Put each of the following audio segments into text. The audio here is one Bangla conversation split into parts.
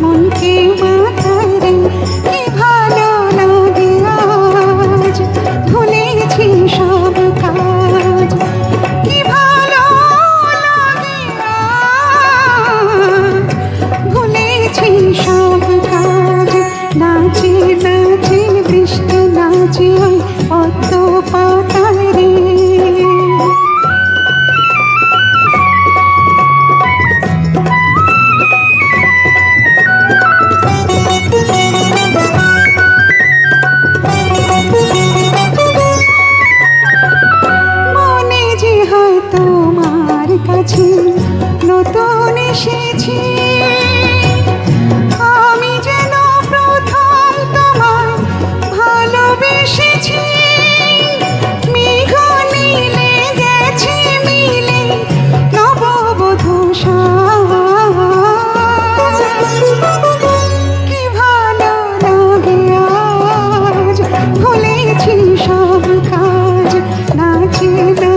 মনকে মাথায় রে কি ভালো লাগে আজ? ভুলেছি বৃষ্টি নাচে অত পা সব কাজ নাচে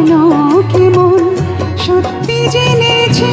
স্বপ্ন কেমন সত্যি জেনেছে।